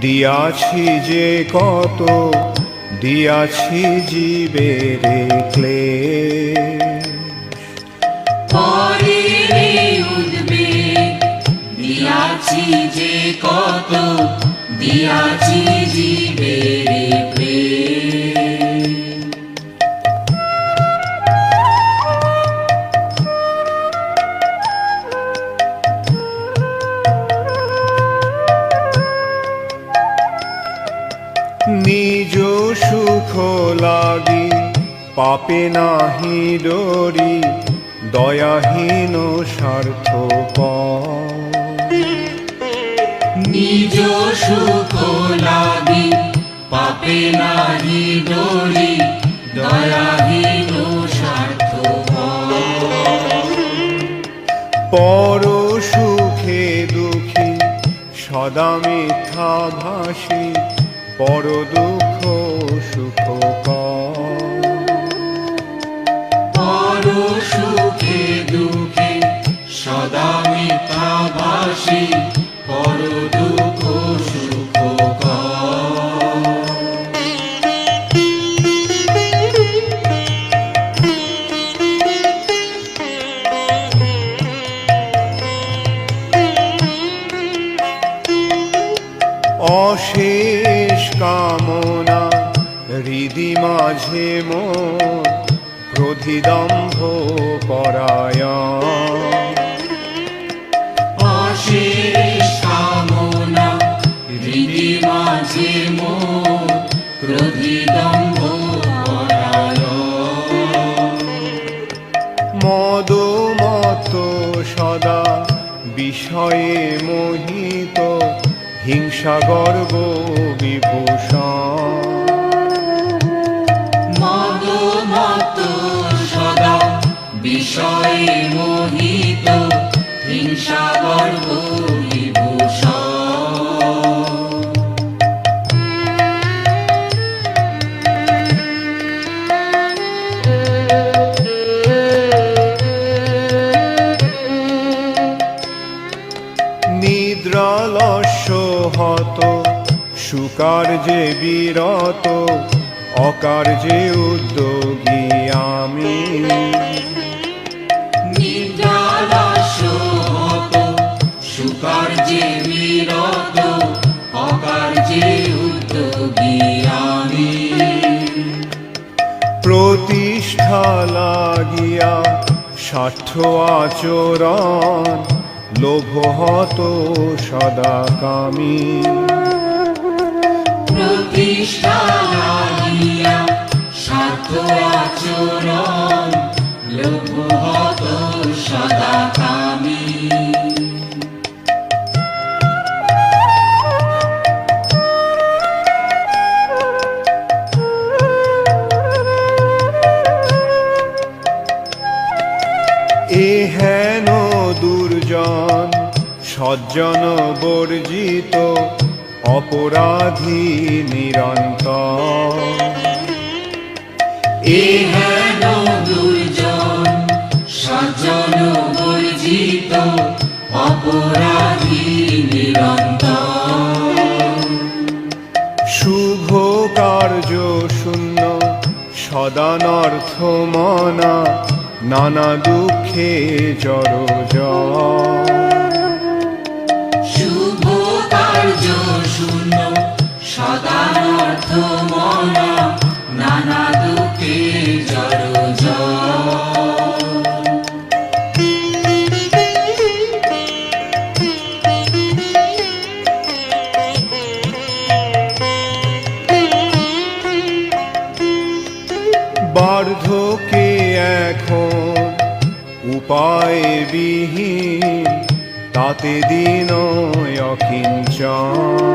দিয়াছি যে কত দিয়াছি জীবের উদ্বেগ দিয়াছি যে কত দিয়াছি জীবের নিজ সুখ লাগি পাপে নাহি ডরি দয়াহীন স্বার্থ নিজ সুখ লাগি পাপে নাহি ডরি দয়াহীন স্বার্থ পর সুখে দুঃখী সদা মিথ্যা ভাসি পর দুঃখ সুখ পর সুখে দুঃখে সদা মিথ্যাভাসী পর দুঃখ সুখ অশেষ কামনা হৃদি মাঝে মোর ক্রোধিদম্ভ পরায়ণ। অশেষ কামনা হৃদি মাঝে মোর ক্রোধিদম্ভ মদ মত সদা বিষয়ে মোহিত হিংসা গর্ব বিভূষণ। বিষয়ে মোহিত। হিংসা গর্ব বিভূষণ। নিদ্রালস্য হত সুকার্যে বিরত অকার্যে উদ্যোগী আমি। নিদ্রালস্য হত সুকার্যে বিরত অকার্যে উদ্যোগী আমি। প্রতিষ্ঠা লাগিয়া স্বার্থ আচরণ লোভ হত সদা কামী। প্রতিষ্ঠা সাত আচরণ। সজ্জন বর্জিত অপরাধী নিরন্তর। দুর্জন সজ্জন বর্জিত অপরাধী নিরন্তর। শুভ কার্য শূন্য সদানর্থ মনা নানা দুঃখে জড় শুভ মনা বার্ধকে এখন উপায় বিহীন তাতে দিন অকিঞ্চন।